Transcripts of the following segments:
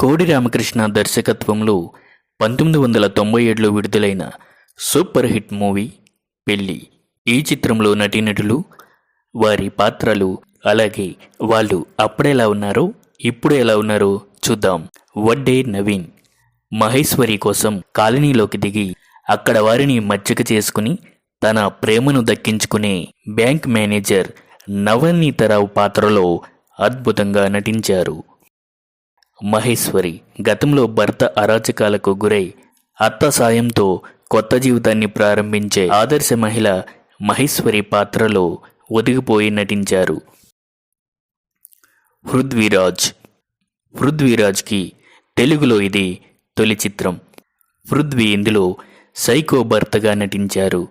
కోడి రామకృష్ణ దర్శకత్వంలో పంతొమ్మిది వందల తొంభై ఏడులో విడుదలైన సూపర్ హిట్ మూవీ పెళ్ళి ఈ చిత్రంలో నటీనటులు వారి పాత్రలు అలాగే వాళ్ళు అప్పుడెలా ఉన్నారో ఇప్పుడు ఎలా ఉన్నారో చూద్దాం. వడ్డే నవీన్ మహేశ్వరి కోసం కాలనీలోకి దిగి అక్కడ వారిని మచ్చిక చేసుకుని తన ప్రేమను దక్కించుకునే బ్యాంక్ మేనేజర్ నవనీతరావు పాత్రలో అద్భుతంగా నటించారు. మహేశ్వరి గతంలో భర్త అరాచకాలకు గురై అత్త సాయంతో కొత్త జీవితాన్ని ప్రారంభించే ఆదర్శ మహిళ మహేశ్వరి పాత్రలో ఒదిగిపోయి నటించారు. పృథ్వీరాజ్ పృథ్వీరాజ్కి తెలుగులో ఇది తొలి చిత్రం. పృథ్వీ ఇందులో సైకో భర్తగా నటించారు.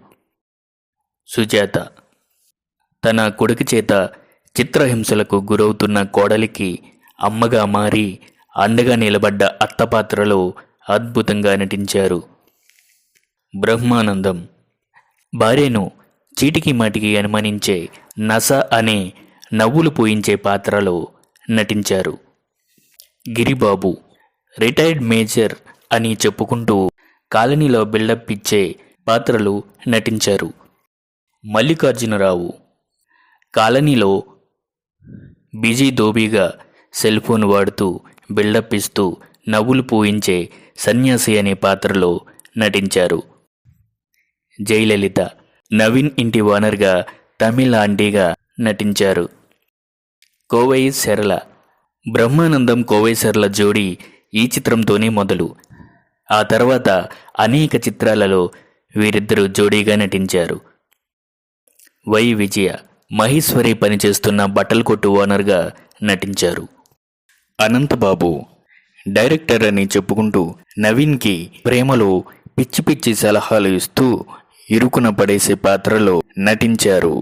సుజాత. తన కొడుకు చేత చిత్రహింసలకు గురవుతున్న కోడలికి అమ్మగా మారి అండగా నిలబడ్డ అత్త పాత్రలో అద్భుతంగా నటించారు. బ్రహ్మానందం. భార్యను చీటికి మాటికి అనుమానించే నస అనే నవ్వులు పూయించే పాత్రలో నటించారు. గిరిబాబు రిటైర్డ్ మేజర్ అని చెప్పుకుంటూ కాలనీలో బిల్డప్ ఇచ్చే పాత్రలు నటించారు. మల్లికార్జునరావు. కాలనీలో బిజీ దోబీగా సెల్ ఫోన్ వాడుతూ బిల్డప్ ఇస్తూ నవ్వులు పూయించే సన్యాసి అనే పాత్రలో నటించారు. జయలలిత నవీన్ ఇంటి ఓనర్గా తమిళ ఆంటీగా నటించారు. కోవై శరళ బ్రహ్మానందం కోవై శరళ జోడీ ఈ చిత్రంతోనే మొదలు. ఆ తర్వాత అనేక చిత్రాలలో వీరిద్దరూ జోడీగా నటించారు. వై విజయ మహేశ్వరి పనిచేస్తున్న బట్టల కొట్టు ఓనర్గా నటించారు. అనంతబాబు. డైరెక్టర్ అని చెప్పుకుంటూ నవీన్కి ప్రేమలో పిచ్చి పిచ్చి సలహాలు ఇస్తూ ఇరుకున పడేసే పాత్రలో నటించారు.